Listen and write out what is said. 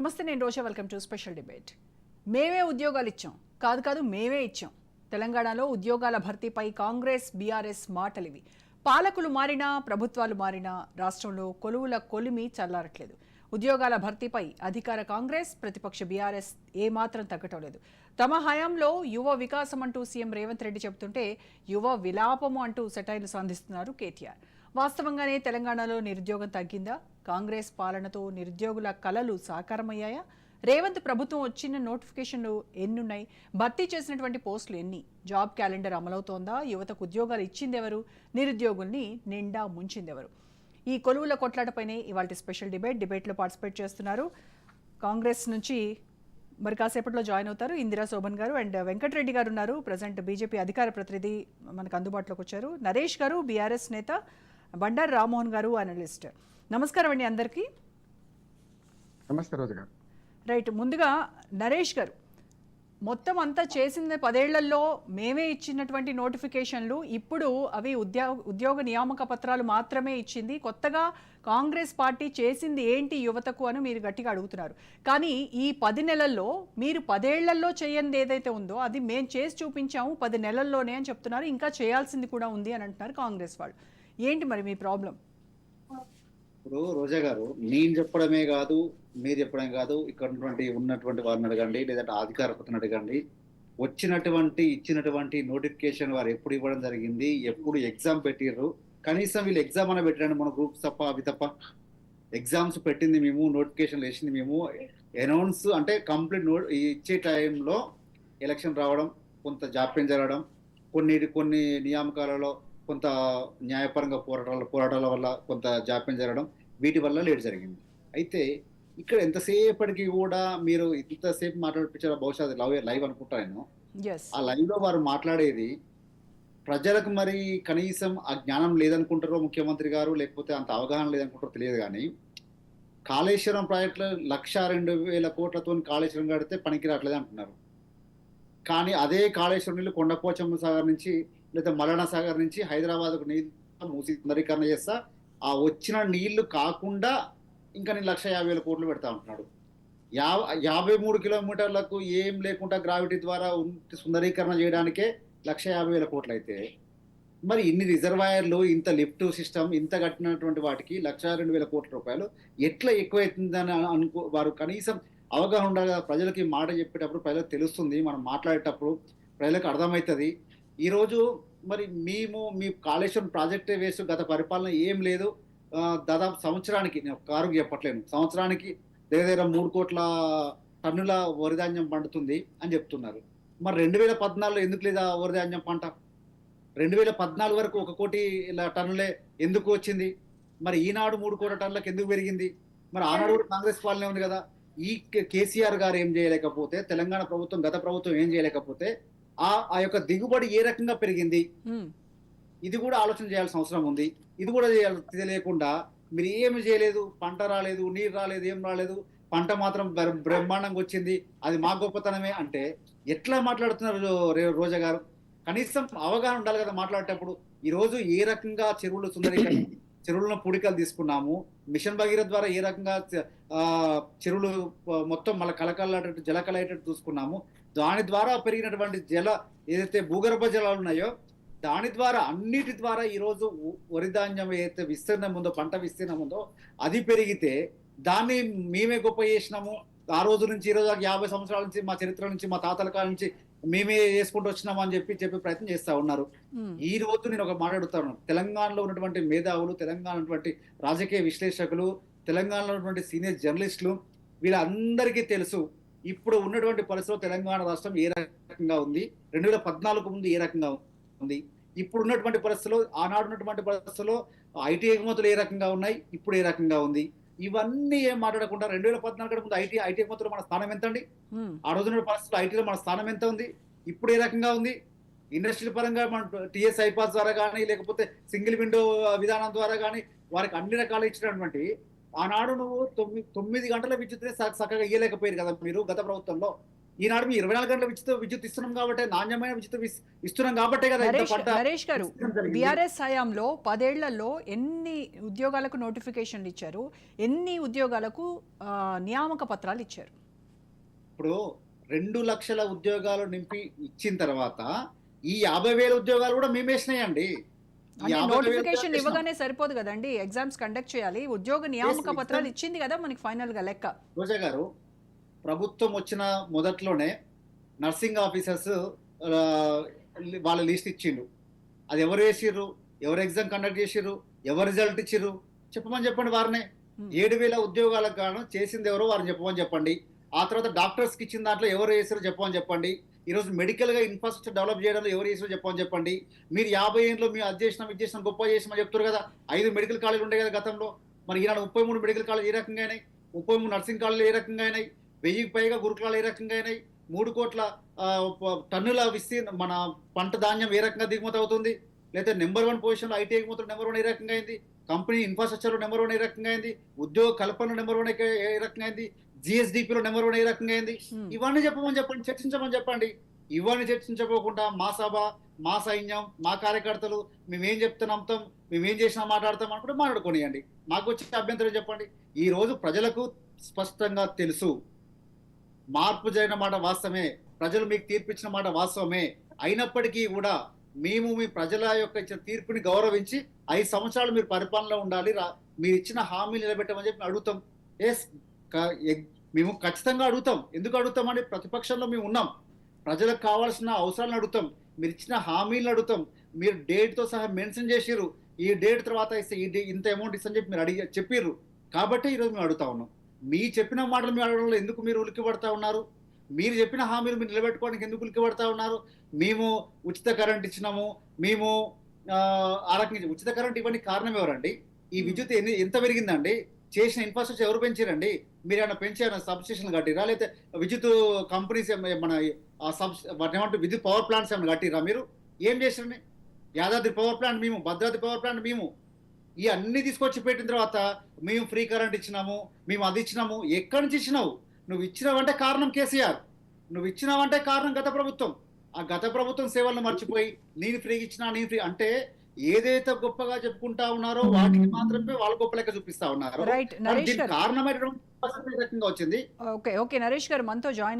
నమస్తే నేను Roja. Welcome to special debate. మేమే ఉద్యోగాలు ఇచ్చాం. కాదు కాదు మేమే ఇచ్చాం. తెలంగాణలో ఉద్యోగాల భర్తీపై కాంగ్రెస్ బీఆర్ఎస్ మాటలివి. పాలకులు మారినా ప్రభుత్వాలు మారినా రాష్ట్రంలో కొలువుల కొలిమి చల్లారట్లేదు. ఉద్యోగాల భర్తీపై అధికార కాంగ్రెస్ ప్రతిపక్ష బీఆర్ఎస్ ఏమాత్రం తగ్గటం లేదు. తమ హయాంలో యువ వికాసం అంటూ సీఎం రేవంత్ రెడ్డి చెబుతుంటే యువ విలాపము అంటూ సెటైర్లు సంధిస్తున్నారు కేటీఆర్. వాస్తవంగానే తెలంగాణలో నిరుద్యోగం తగ్గిందా? కాంగ్రెస్ పాలనతో నిరుద్యోగుల కలలు సాకారమయ్యాయా? రేవంత్ ప్రభుత్వం వచ్చిన నోటిఫికేషన్లు ఎన్నున్నాయి? భర్తీ చేసినటువంటి పోస్టులు ఎన్ని? జాబ్ క్యాలెండర్ అమలవుతోందా? యువతకు ఉద్యోగాలు ఇచ్చిందెవరు? నిరుద్యోగుల్ని నిండా ముంచిందెవరు? ఈ కొలువుల కొట్లాటపైనే ఇవాళ స్పెషల్ డిబేట్ డిబేట్లో పార్టిసిపేట్ చేస్తున్నారు. కాంగ్రెస్ నుంచి మరి కాసేపట్లో జాయిన్ అవుతారు ఇందిరా శోభన్ గారు అండ్ వెంకటరెడ్డి గారు ఉన్నారు. ప్రజెంట్ బీజేపీ అధికార ప్రతినిధి మనకు అందుబాటులోకి వచ్చారు. నరేష్ గారు బీఆర్ఎస్ నేత బండారు రామ్మోహన్ గారు అనలిస్ట్ నమస్కారం అండి అందరికీ. నమస్తే రోజు గారు రైట్ ముందుగా నరేష్ గారు మొత్తం అంతా చేసింది పదేళ్ళలో మేమే ఇచ్చినటువంటి నోటిఫికేషన్లు ఇప్పుడు అవి ఉద్యోగ ఉద్యోగ నియామక పత్రాలు మాత్రమే ఇచ్చింది. కొత్తగా కాంగ్రెస్ పార్టీ చేసింది ఏంటి యువతకు అని మీరు గట్టిగా అడుగుతున్నారు. కానీ ఈ పది నెలల్లో మీరు పదేళ్ళలో చేయనిది ఏదైతే ఉందో అది మేము చేసి చూపించాము పది నెలల్లోనే అని చెప్తున్నారు. ఇంకా చేయాల్సింది కూడా ఉంది అని అంటున్నారు కాంగ్రెస్ వాళ్ళు. ఏంటి మరి మీ ప్రాబ్లం? ఇప్పుడు రోజా గారు నేను చెప్పడమే కాదు మీరు చెప్పడమే కాదు ఇక్కడ ఉన్నటువంటి ఉన్నటువంటి వారిని అడగండి లేదంటే అధికారపతిని అడగండి. వచ్చినటువంటి ఇచ్చినటువంటి నోటిఫికేషన్ వారు ఎప్పుడు ఇవ్వడం జరిగింది ఎప్పుడు ఎగ్జామ్ పెట్టిర్రు. కనీసం వీళ్ళు ఎగ్జామ్ అన్న పెట్టండి మన గ్రూప్స్ తప్ప అవి తప్ప. ఎగ్జామ్స్ పెట్టింది మేము నోటిఫికేషన్ వేసింది మేము. అనౌన్స్ అంటే కంప్లీట్ నోట్ ఇచ్చే టైంలో ఎలక్షన్ రావడం కొంత జాప్యం జరగడం కొన్ని కొన్ని నియామకాలలో కొంత న్యాయపరంగా పోరాటాల పోరాటాల వల్ల కొంత జాప్యం జరగడం వీటి వల్ల లేట్ జరిగింది. అయితే ఇక్కడ ఎంతసేపటికి కూడా మీరు ఇంతసేపు మాట్లాడిపించారు బహుశా అది లవ్ లైవ్ అనుకుంటా నేను. ఆ లైవ్లో వారు మాట్లాడేది ప్రజలకు మరి కనీసం ఆ జ్ఞానం లేదనుకుంటారో ముఖ్యమంత్రి గారు లేకపోతే అంత అవగాహన లేదనుకుంటారో తెలియదు కానీ కాళేశ్వరం ప్రాజెక్టులో లక్ష రెండు వేల కోట్లతో కాళేశ్వరం కడితే పనికి రావట్లేదు అంటున్నారు. కానీ అదే కాళేశ్వరం నీళ్ళు కొండపోచమ్మ సాగర్ నుంచి లేదా మలనా సాగర్ నుంచి హైదరాబాద్కు నీళ్ళు మూసి సుందరీకరణ చేస్తా. ఆ వచ్చిన నీళ్ళు కాకుండా ఇంకా నేను లక్ష యాభై వేల కోట్లు పెడతా ఉంటున్నాడు యా యాభై మూడు కిలోమీటర్లకు ఏం లేకుండా గ్రావిటీ ద్వారా సుందరీకరణ చేయడానికే లక్ష యాభై వేల కోట్లు అయితే మరి ఇన్ని రిజర్వాయర్లు ఇంత లిఫ్ట్ సిస్టమ్ ఇంత కట్టినటువంటి వాటికి లక్ష రెండు వేల కోట్ల రూపాయలు ఎట్లా ఎక్కువైతుందని అనుకో వారు కనీసం అవగాహన ఉండాలి కదా. ప్రజలకి మాట చెప్పేటప్పుడు ప్రజలకు తెలుస్తుంది. మనం మాట్లాడేటప్పుడు ప్రజలకు అర్థమవుతుంది. ఈరోజు మరి మేము మీ కాళేశ్వరం ప్రాజెక్టే వేస్ట్ గత పరిపాలన ఏం లేదు. దాదాపు సంవత్సరానికి నేను కారుకు చెప్పట్లేను సంవత్సరానికి దగ్గర దగ్గర మూడు కోట్ల టన్నుల వరిధాన్యం పండుతుంది అని చెప్తున్నారు. మరి రెండు వేల పద్నాలుగులో ఎందుకు లేదా వరిధాన్యం పంట? రెండు వేల పద్నాలుగు వరకు ఒక కోటి టన్నులే ఎందుకు వచ్చింది? మరి ఈనాడు మూడు కోట్ల టన్నులకు ఎందుకు పెరిగింది? మరి ఆనాడు కూడా కాంగ్రెస్ పాలనే ఉంది కదా. ఈ కే- కేసీఆర్ గారు ఏం చేయలేకపోతే తెలంగాణ ప్రభుత్వం గత ప్రభుత్వం ఏం చేయలేకపోతే ఆ ఆ యొక్క దిగుబడి ఏ రకంగా పెరిగింది? ఇది కూడా ఆలోచన చేయాల్సిన అవసరం ఉంది. ఇది కూడా తెలియకుండా మీరు ఏమి చేయలేదు? పంట రాలేదు నీరు రాలేదు ఏం రాలేదు. పంట మాత్రం బ్ర- బ్రహ్మాండంగా వచ్చింది. అది మా గొప్పతనమే అంటే ఎట్లా మాట్లాడుతున్నారు రోజా గారు? కనీసం అవగాహన ఉండాలి కదా మాట్లాడేటప్పుడు. ఈ రోజు ఏ రకంగా చెరువులు సుందరీకరణ చెరువులను పూడికలు తీసుకున్నాము. మిషన్ భగీరథ ద్వారా ఏ రకంగా చెరువులు మొత్తం మళ్ళీ కలకలాడేటట్టు జలకలయ్యేటట్టు చూసుకున్నాము. దాని ద్వారా పెరిగినటువంటి జల ఏదైతే భూగర్భ జలాలు ఉన్నాయో దాని ద్వారా అన్నిటి ద్వారా ఈరోజు వరి ధాన్యం ఏదైతే విస్తీర్ణం ఉందో పంట విస్తీర్ణం ఉందో అది పెరిగితే దాన్ని మేమే గొప్ప చేసినాము. ఆ రోజు నుంచి ఈ రోజు యాభై సంవత్సరాల నుంచి మా చరిత్ర నుంచి మా తాతల కాలం నుంచి మేమే చేసుకుంటూ వచ్చినాము అని చెప్పి చెప్పే ప్రయత్నం చేస్తా ఉన్నారు. ఈ రోజు నేను ఒక మాట్లాడుతాను తెలంగాణలో ఉన్నటువంటి మేధావులు తెలంగాణ ఉన్నటువంటి రాజకీయ విశ్లేషకులు తెలంగాణలో ఉన్నటువంటి సీనియర్ జర్నలిస్టులు వీళ్ళందరికీ తెలుసు ఇప్పుడు ఉన్నటువంటి పరిస్థితుల్లో తెలంగాణ రాష్ట్రం ఏ రకంగా ఉంది? రెండు వేల పద్నాలుగు ముందు ఏ రకంగా ఉంది? ఇప్పుడు ఉన్నటువంటి పరిస్థితుల్లో ఆనాడు ఉన్నటువంటి పరిస్థితుల్లో ఐటీ ఎగుమతులు ఏ రకంగా ఉన్నాయి? ఇప్పుడు ఏ రకంగా ఉంది? ఇవన్నీ ఏం మాట్లాడకుండా రెండు వేల పద్నాలుగు ముందు ఐటీ ఐటీ ఎగుమతులు మన స్థానం ఎంత అండి ఆ రోజున పరిస్థితుల్లో ఐటీలో మన స్థానం ఎంత ఉంది? ఇప్పుడు ఏ రకంగా ఉంది? ఇండస్ట్రియల్ పరంగా మన టిఎస్ ఐపాస్ ద్వారా కానీ లేకపోతే సింగిల్ విండో విధానం ద్వారా కానీ వారికి అన్ని రకాలు ఇచ్చినటువంటి ఆనాడు నువ్వు తొమ్మిది తొమ్మిది గంటల విద్యుత్తునే చ- చక్కగా ఇయ్యలేకపోయారు కదా మీరు గత ప్రభుత్వంలో. ఈనాడు మీ ఇరవై నాలుగు గంటల విద్యుత్ విద్యుత్ ఇస్తున్నాం కాబట్టి నాణ్యమైన విద్యుత్ ఇస్- ఇస్తున్నాం కాబట్టే కదా నరేష్ గారు. బీఆర్ఎస్ హయాంలో పదేళ్ళలో ఎన్ని ఉద్యోగాలకు నోటిఫికేషన్లు ఇచ్చారు? ఎన్ని ఉద్యోగాలకు నియామక పత్రాలు ఇచ్చారు? ఇప్పుడు రెండు లక్షల ఉద్యోగాలు నింపి ఇచ్చిన తర్వాత ఈ యాభై వేల ఉద్యోగాలు కూడా మేము వేసినాయండి ఈ అంటే నోటిఫికేషన్. ఇవ్వగానే సరిపోదు కదండి. ఎగ్జామ్స్ కండక్ట్ చేయాలి. ఉద్యోగ నియామక పత్రాలు ఇచ్చింది కదా మనకి ఫైనల్గా లెక్క. రోజా గారు ప్రభుత్వం వచ్చిన మొదట్లోనే నర్సింగ్ ఆఫీసర్స్ వాళ్ళ లిస్ట్ ఇచ్చిండు. అది ఎవరు వేసిర్రు ఎవరు ఎగ్జామ్ కండక్ట్ చేసిర్రు? ఎవరు రిజల్ట్ ఇచ్చిర్రు? చెప్పమని చెప్పండి వారినే. Hmm. ఏడు వేల ఉద్యోగాలకు గాను చేసింది ఎవరో వారిని చెప్పమని చెప్పండి. ఆ తర్వాత డాక్టర్స్కి ఇచ్చిన దాంట్లో ఎవరు వేసారో చెప్పమని చెప్పండి. ఈరోజు మెడికల్గా ఇన్ఫ్రాస్ట్రక్చర్ డెవలప్ చేయడంలో ఎవరు చేసినా చెప్పమని చెప్పండి. మీరు యాభై ఏళ్ళలో మేము అది చేసినాం ఇది చేసినాం గొప్ప చేసినామని చెప్తారు కదా. ఐదు మెడికల్ కాలేజీలు ఉండే కదా గతంలో. మరి ఈనాడు ముప్పై మూడు మెడికల్ కాలేజ్ ఏ రకంగా అయినాయి? ముప్పై మూడు నర్సింగ్ కాలేజీలు ఏ రకంగా అయినాయి? వెయ్యికి పైగా గురుకులాలు ఏ రకంగా అయినాయి? మూడు కోట్ల టన్నుల విస్తీర్ణ మన పంట ధాన్యం ఏ రకంగా దిగుమతి అవుతుంది? లేదా నెంబర్ వన్ పొజిషన్లో ఐటీ ఎగుమతులు నెంబర్ వన్ ఏ రకంగా అయింది? కంపెనీ ఇన్ఫ్రాస్ట్రక్చర్ నెంబర్ వన్ ఏ రకంగా అయింది? ఉద్యోగ కల్పన నెంబర్ వన్ ఏ రకంగా అయింది? జిఎస్డిపిలో నెంబర్ వన్ ఏ రకంగా అయింది. ఇవన్నీ చెప్పమని చెప్పండి చర్చించమని చెప్పండి. ఇవన్నీ చర్చించకోకుండా మా సభ మా సైన్యం మా కార్యకర్తలు మేమేం చెప్తే నమ్ముతాం మేమేం చేసినా మాట్లాడతాం అనుకుంటే మాట్లాడుకోనియండి. మాకు వచ్చే అభ్యంతరం చెప్పండి. ఈ రోజు ప్రజలకు స్పష్టంగా తెలుసు. మార్పు జరిగిన మాట వాస్తవమే. ప్రజలు మీకు తీర్పు ఇచ్చిన మాట వాస్తవమే. అయినప్పటికీ కూడా మేము మీ ప్రజల యొక్క ఇచ్చిన తీర్పుని గౌరవించి ఐదు సంవత్సరాలు మీరు పరిపాలనలో ఉండాలి. మీరు ఇచ్చిన హామీలు నిలబెట్టమని చెప్పి అడుగుతాం. ఎస్ మేము ఖచ్చితంగా అడుగుతాం. ఎందుకు అడుగుతామని ప్రతిపక్షంలో మేము ఉన్నాం. ప్రజలకు కావాల్సిన అవసరాలను అడుగుతాం. మీరు ఇచ్చిన హామీలను అడుగుతాం. మీరు date తో సహా మెన్షన్ చేసిర్రు. ఈ డేట్ తర్వాత ఇస్తే ఈ డే- ఇంత అమౌంట్ ఇస్తని చెప్పి మీరు అడిగి చెప్పిర్రు. కాబట్టి ఈరోజు మేము అడుగుతా ఉన్నాం. మీ చెప్పిన మాటలు మీరు అడగడంలో ఎందుకు మీరు ఉలిక్కి పడతా ఉన్నారు? మీరు చెప్పిన హామీలు మీరు నిలబెట్టుకోవడానికి ఎందుకు ఉలిక్కి పడతా ఉన్నారు? మేము ఉచిత కరెంట్ ఇచ్చినాము. మేము ఆ రకంగా ఉచిత కరెంట్ ఇవ్వడానికి కారణం ఎవరండి? ఈ విద్యుత్ ఎన్ని ఎంత పెరిగిందండి? చేసిన ఇన్ఫ్రాస్ట్రక్చర్ ఎవరు పెంచారండి మీరు ఏమైనా పెంచారా? సబ్ స్టేషన్లు కట్టిరా? లేకపోతే విద్యుత్ కంపెనీస్ మన సబ్ ఏమంటారు? విద్యుత్ పవర్ ప్లాంట్స్ ఏమైనా కట్టిరా మీరు? ఏం చేసారండి యాదాద్రి పవర్ ప్లాంట్ మేము భద్రాద్రి పవర్ ప్లాంట్ మేము. ఈ అన్ని తీసుకొచ్చి పెట్టిన తర్వాత మేము ఫ్రీ కరెంట్ ఇచ్చినాము మేము అది ఇచ్చినాము. ఎక్కడి నుంచి ఇచ్చినావు? నువ్వు ఇచ్చినావంటే కారణం కేసీఆర్. నువ్వు ఇచ్చినావంటే కారణం గత ప్రభుత్వం. ఆ గత ప్రభుత్వం సేవలను మర్చిపోయి నేను ఫ్రీగా ఇచ్చినా నేను ఫ్రీ అంటే ఏదైతే గొప్పగా చెప్పుకుంటా ఉన్నారో వాటికి మాత్రమే వాళ్ళ గొప్ప లెక్క చూపిస్తా ఉన్నారు. కారణమైనటువంటి రకంగా వచ్చింది. ఓకే ఓకే నరేష్ గారు మనతో జాయిన్